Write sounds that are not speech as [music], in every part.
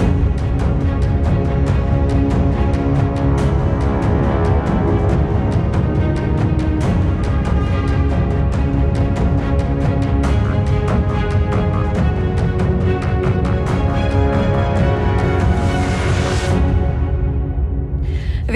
Thank you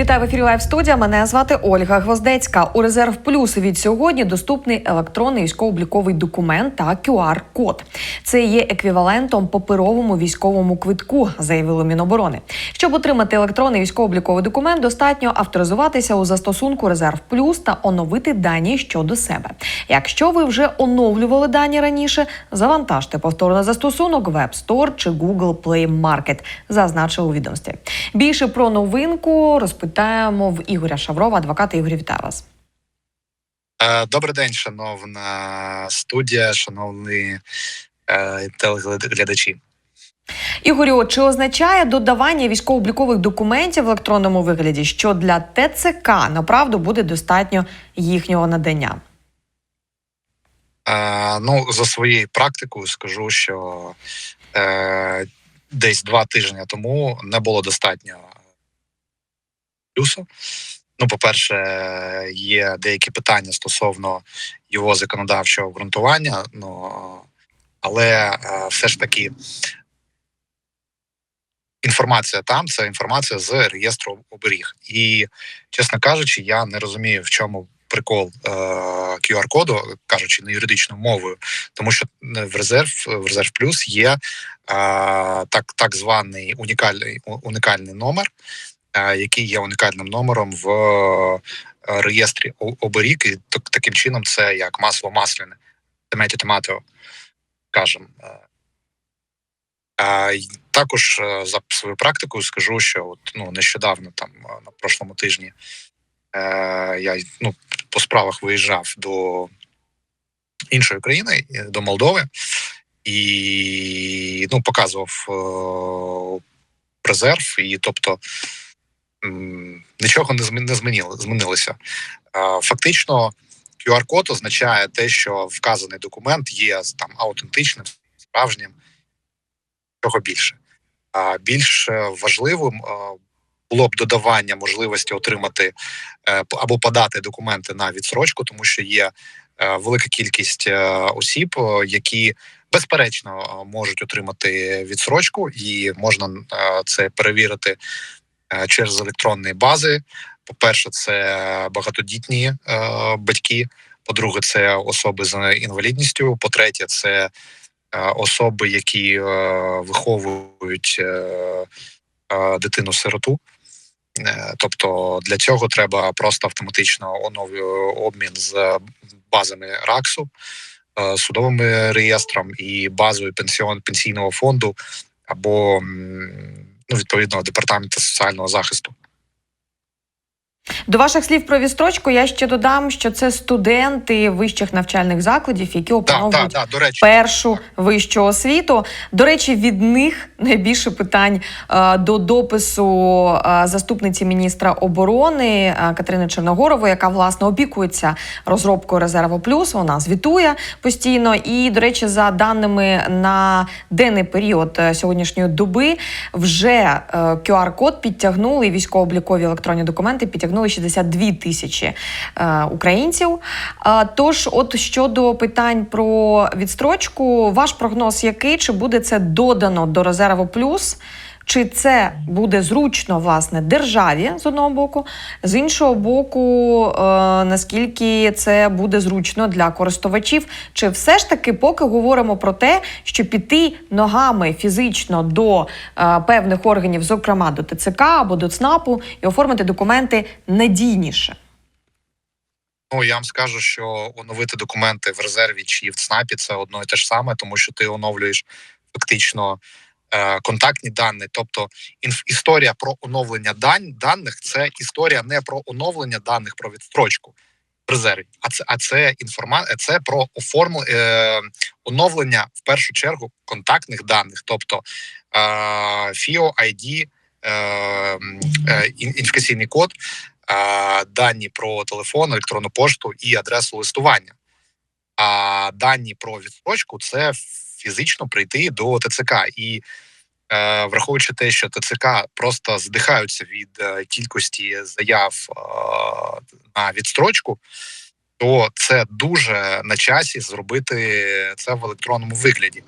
Вітаю в ефірі Лайв студія. Мене звати Ольга Гвоздецька. У резерв плюс від сьогодні доступний електронний військово-обліковий документ та QR-код. Це є еквівалентом паперовому військовому квитку, заявили Міноборони. Щоб отримати електронний військово-обліковий документ, достатньо авторизуватися у застосунку Резерв Плюс та оновити дані щодо себе. Якщо ви вже оновлювали дані раніше, завантажте повторно застосунок App Store чи Google Play Market, зазначили у відомстві. Більше про новинку розпитаємо в Ігоря Шаврова, адвоката Ігоря, вітаю вас. Е, Добрий день, шановна студія, шановні е, телеглядачі. Ігорю, чи означає додавання військово-облікових документів в електронному вигляді, що для ТЦК направду буде достатньо їхнього надання? Е, Ну, за своєю практикою скажу, що е, десь два тижні тому не було достатньо плюсу. Ну, по-перше, є деякі питання стосовно його законодавчого обґрунтування. Ну але е, все ж таки інформація там це інформація з реєстру оберіг. І, чесно кажучи, я не розумію, в чому прикол е, QR-коду, кажучи не юридичною мовою, тому що в резерв в резерв плюс є е, так, так званий унікальний унікальний номер, е, який є унікальним номером в е, реєстрі оберіг. І таким чином це як масло масляне, томаті томато, кажемо. Е, також е, за свою практикою скажу, що от, ну, нещодавно, там е, на прошлому тижні, е, я ну, по справах виїжджав до іншої країни, е, до Молдови, і ну, показував е, резерв, і тобто нічого не змі- не змінило, змінилося. Фактично, QR-код означає те, що вказаний документ є там аутентичним, справжнім чого більше. А більш е, важливим е, було б додавання можливості отримати е, або подати документи на відсрочку, тому що є велика кількість осіб, які безперечно можуть отримати відсрочку, і можна це перевірити через електронні бази. По-перше, це багатодітні е, батьки. По-друге, це особи з інвалідністю. По-третє, це е, особи, які е, виховують е, е, дитину-сироту. Е, Тобто для цього треба просто автоматично обмін з базами РАКСу, е, судовими реєстром і базою пенсійного фонду або ну, відповідного департаменту соціального захисту. До ваших слів про відстрочку я ще додам, що це студенти вищих навчальних закладів, які Так, так, опановують так, до речі, першу вищу освіту. До речі, від них найбільше питань е, до допису е, заступниці міністра оборони е, Катерини Черногорової, яка власне опікується розробкою резерву плюс. Вона звітує постійно. І, до речі, за даними на денний період сьогоднішньої доби, вже е, QR-код підтягнули військово-облікові електронні документи підтягнули 62 тисячі е, українців. А, Тож, от щодо питань про відстрочку, ваш прогноз який? Чи буде це додано до резерву плюс? Чи це буде зручно власне державі з одного боку, з іншого боку, е, наскільки це буде зручно для користувачів? Чи все ж таки поки говоримо про те, що піти ногами фізично до е, певних органів, зокрема до ТЦК або до ЦНАПу, і оформити документи надійніше? Ну я вам скажу, що оновити документи в резерві чи в ЦНАПі це одно і те ж саме, тому що ти оновлюєш фактично контактні дані. Тобто інф, історія про оновлення дань даних це історія не про оновлення даних про відстрочку в резерві, а це а це інформа... це про оформлення е, оновлення в першу чергу контактних даних, тобто е, FIO, ID, е, е, ідентифікаційний код е, дані про телефон, електронну пошту і адресу листування. А дані про відстрочку це фізично прийти до ТЦК. І е, враховуючи те, що ТЦК просто здихаються від е, кількості заяв е, на відстрочку, то це дуже на часі зробити це в електронному вигляді.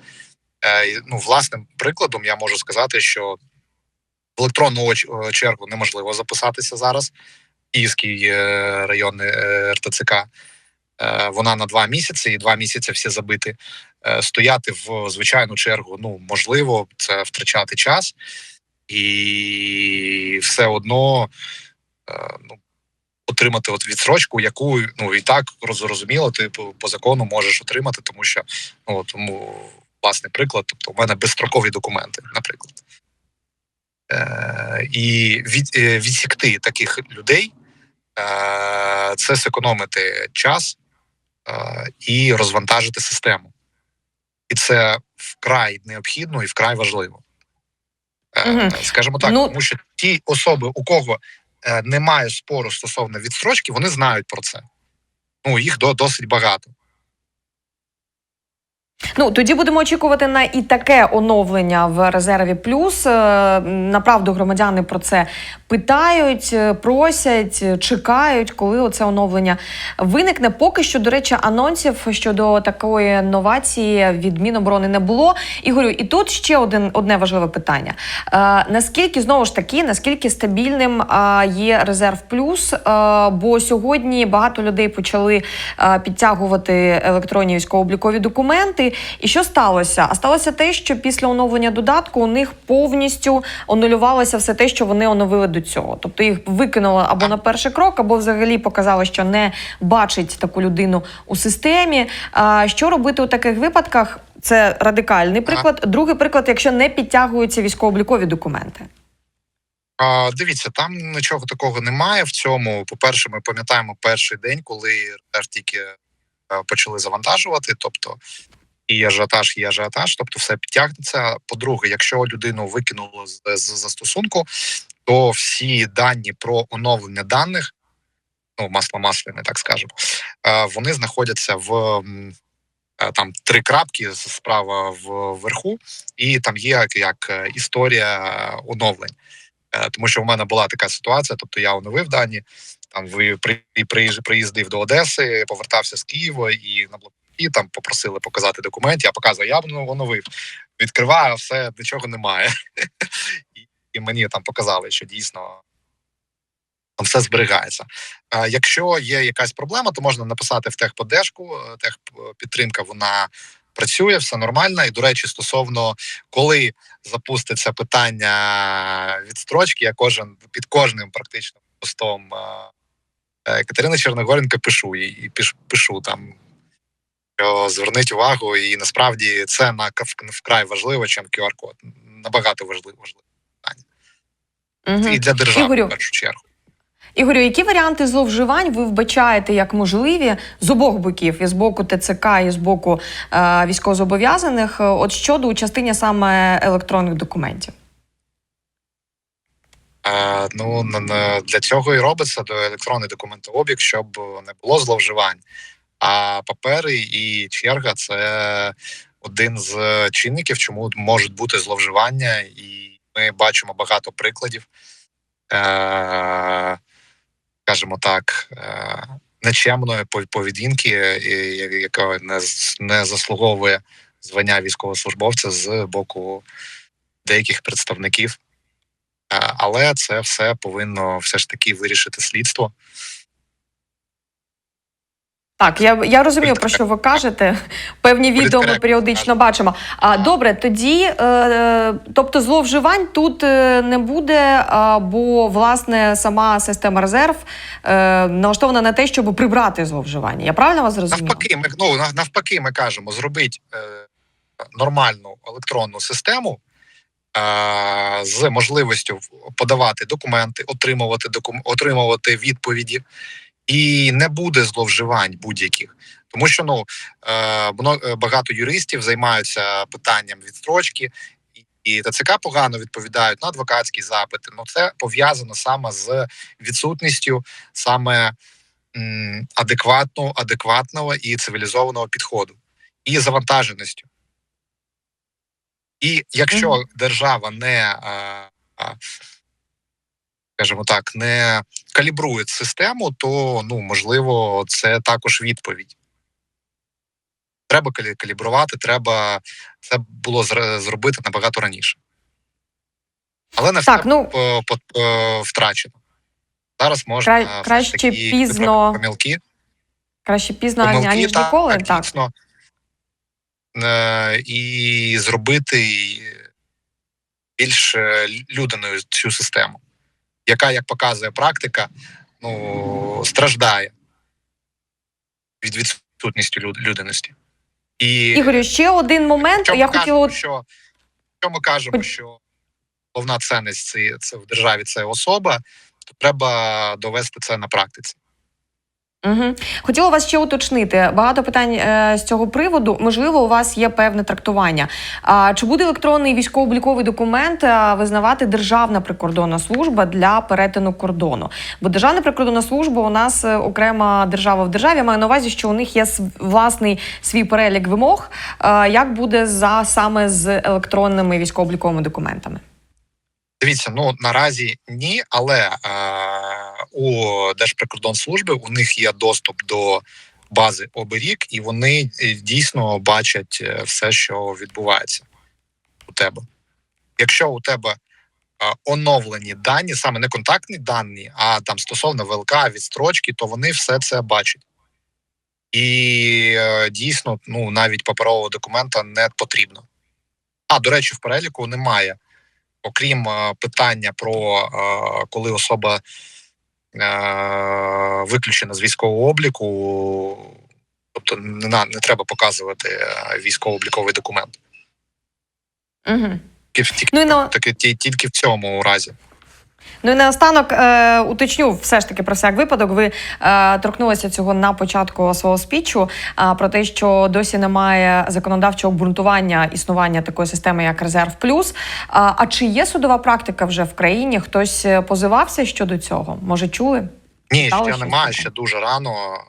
Е, ну, власним прикладом я можу сказати, що в електронну е, чергу неможливо записатися зараз. Київський е, районний е, РТЦК. Е, Вона на два місяці, і два місяці всі забиті. Е, Стояти в звичайну чергу, ну можливо, це втрачати час, і все одно е, ну, отримати от відсрочку, яку ну і так зрозуміло, ти по, по закону можеш отримати, тому що ну тому власний приклад, тобто у мене безстрокові документи, наприклад. Е, і від, е, відсікти таких людей е, це зекономити час е, і розвантажити систему. І це вкрай необхідно і вкрай важливо. Угу. Скажімо так, Ну- тому що ті особи, у кого е, немає спору стосовно відстрочки, вони знають про це. Ну, їх до, досить багато. Ну тоді будемо очікувати на і таке оновлення в резерві плюс. Е, Направду громадяни про це питають, е, просять, е, чекають, коли оце оновлення виникне. Поки що, до речі, анонсів щодо такої новації від Міноборони не було. Ігорю, і тут ще один одне важливе питання: наскільки знову ж таки, наскільки стабільним є резерв плюс? Бо сьогодні багато людей почали підтягувати електронні військово-облікові документи. І що сталося? А сталося те, що після оновлення додатку у них повністю онулювалося все те, що вони оновили до цього. Тобто їх викинули або на перший крок, або взагалі показали, що не бачить таку людину у системі. А що робити у таких випадках? Це радикальний приклад. Другий приклад, якщо не підтягуються військово-облікові документи. А, дивіться, там нічого такого немає. В цьому, по-перше, ми пам'ятаємо перший день, коли тільки е, почали завантажувати. Тобто і ажіотаж, і ажіотаж, тобто все підтягнеться. По-друге, якщо людину викинуло з, застосунку, то всі дані про оновлення даних, ну масло масляне, так скажемо, е, вони знаходяться в е, там три крапки справа вверху, і там є як, е, історія оновлень. Тому що в мене була така ситуація, тобто я оновив дані, там приїздив до Одеси, повертався з Києва і на блокпості там попросили показати документ. Я показую, я ну, оновив. Відкриваю, все нічого немає. [laughs] І, і мені там показали, що дійсно там все зберігається. Е, Якщо є якась проблема, то можна написати в техподдержку. Е, Техпідтримка вона працює, все нормально. І до речі, стосовно коли запуститься питання відстрочки, я кожен під кожним практично постом е, Катерини Черногоренко пишу і пиш, пишу там. Що зверніть увагу, і насправді це на вкрай важливо, чим QR-код. Набагато важливо важливо Угу. і для держави Ігорю, в першу чергу. Ігорю, які варіанти зловживань ви вбачаєте як можливі з обох боків, і з боку ТЦК, і з боку е, військовозобов'язаних, от щодо участині саме електронних документів? Е, ну для цього і робиться до електронний документообіг, щоб не було зловживань. А папери і черга це один з чинників, чому можуть бути зловживання, і ми бачимо багато прикладів, е, скажімо так, е, нечемної поведінки, яка не, заслуговує звання військовослужбовця з боку деяких представників. Е, Але це все повинно все ж таки вирішити слідство. Так, я, я розумію, про що ви кажете. [laughs] Певні відео ми періодично бачимо. А добре, тоді, е, тобто, зловживань тут е, не буде, бо власне сама система резерв е, налаштована на те, щоб прибрати зловживання. Я правильно вас зрозуміла? Навпаки, ми ну навпаки, ми кажемо, зробіть е, нормальну електронну систему е, з можливістю подавати документи, отримувати докум, отримувати відповіді, і не буде зловживань будь-яких. Тому що ну е, е, багато юристів займаються питанням відстрочки, і- ТЦК погано відповідають на адвокатські запити. Ну це пов'язано саме з відсутністю саме адекватного, адекватного і цивілізованого підходу і завантаженості. І якщо держава не, е, скажімо так, не калібрує систему, то ну можливо це також відповідь. Треба калібрувати, треба це було зробити набагато раніше. Але все Так, ну по- по- е, втрачено. Зараз можна Кра- все краще таки пізно, помилки. краще пізно помилки аніж так, ніколи. так, Так. дійсно. Е, і зробити більш е, людяною цю систему, яка, як показує практика, ну, страждає від відсутністю люд- людяності. І Ігорю, ще один момент. Я кажемо, хотіла що, що ми кажемо, що головна цінність це, це в державі це особа, то треба довести це на практиці. Угу. Хотіла вас ще уточнити. Багато питань е, з цього приводу. Можливо, у вас є певне трактування. А чи буде електронний військово-обліковий документ е, визнавати Державна прикордонна служба для перетину кордону? Бо Державна прикордонна служба у нас е, окрема держава в державі. Я маю на увазі, що у них є св- власний свій перелік вимог. Е, як буде за саме з електронними військово-обліковими документами? Дивіться, ну наразі ні, але е, у Держприкордонслужби у них є доступ до бази оберіг, і вони е, дійсно бачать е, все, що відбувається у тебе. Якщо у тебе оновлені дані, саме не контактні дані, а там стосовно ВЛК, відстрочки, то вони все це бачать. І е, дійсно, ну навіть паперового документа не потрібно. А до речі, в переліку немає окрім питання про коли особа виключена з військового обліку, тобто не, на- не треба показувати е, військово-обліковий документ. Угу. Тільки, Ну і на тільки, ті- тільки в цьому разі. Ну і наостанок е, уточню все ж таки про всяк випадок. Ви е, торкнулися цього на початку свого спічу е, про те, що досі немає законодавчого обґрунтування існування такої системи, як резерв плюс. А, а чи є судова практика вже в країні? Хтось е, позивався щодо цього? Може, чули? Ні, Стало ще щось немає, таке? ще дуже рано. е,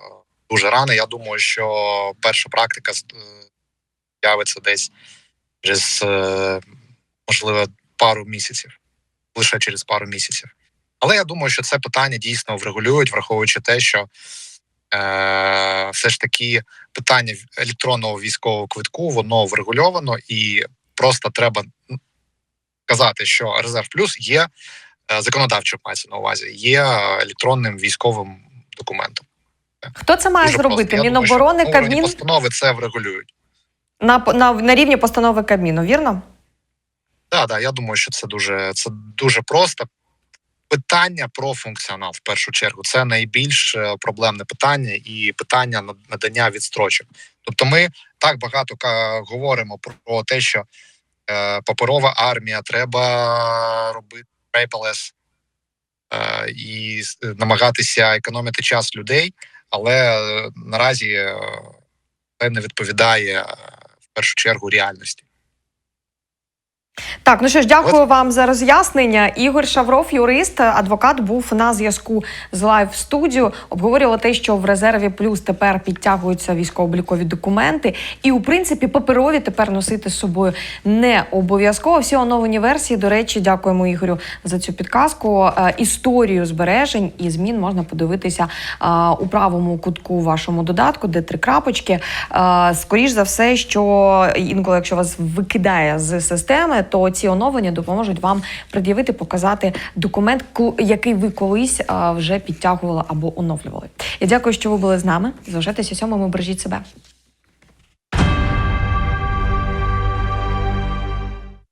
Дуже рано. Я думаю, що перша практика е, з'явиться десь через, е, можливо, пару місяців, лише через пару місяців. Але я думаю, що це питання дійсно врегулюють, враховуючи те, що е, все ж таки питання електронного військового квитку воно врегульовано, і просто треба казати, що резерв плюс є е, законодавчо мається на увазі, є електронним військовим документом. Хто це має Дуже зробити? просто. Я думаю, що Міноборони, Кабмін постанови це врегулюють. на, на, на рівні постанови Кабміну, вірно? Так, да, я думаю, що це дуже це дуже просто. Питання про функціонал в першу чергу це найбільш е, проблемне питання і питання над- надання відстрочок. Тобто, ми так багато говоримо про, те, що е, паперова армія треба робити paperless е, і намагатися економити час людей, але е, наразі е, це не відповідає в першу чергу реальності. Так, ну що ж, дякую вам за роз'яснення. Ігор Шавров, юрист, адвокат, був на зв'язку з Live Studio. Обговорювали те, що в резерві плюс тепер підтягуються військово-облікові документи, і у принципі паперові тепер носити з собою не обов'язково. Всі оновлені версії. До речі, дякуємо Ігорю за цю підказку. Е, Історію збережень і змін можна подивитися е, у правому кутку вашому додатку, де три крапочки. Е, Скоріш за все, що інколи, якщо вас викидає з системи, то ці оновлення допоможуть вам пред'явити, показати документ, ку- який ви колись вже підтягували або оновлювали. Я дякую, що ви були з нами. Залишайтеся сьомими, бережіть себе.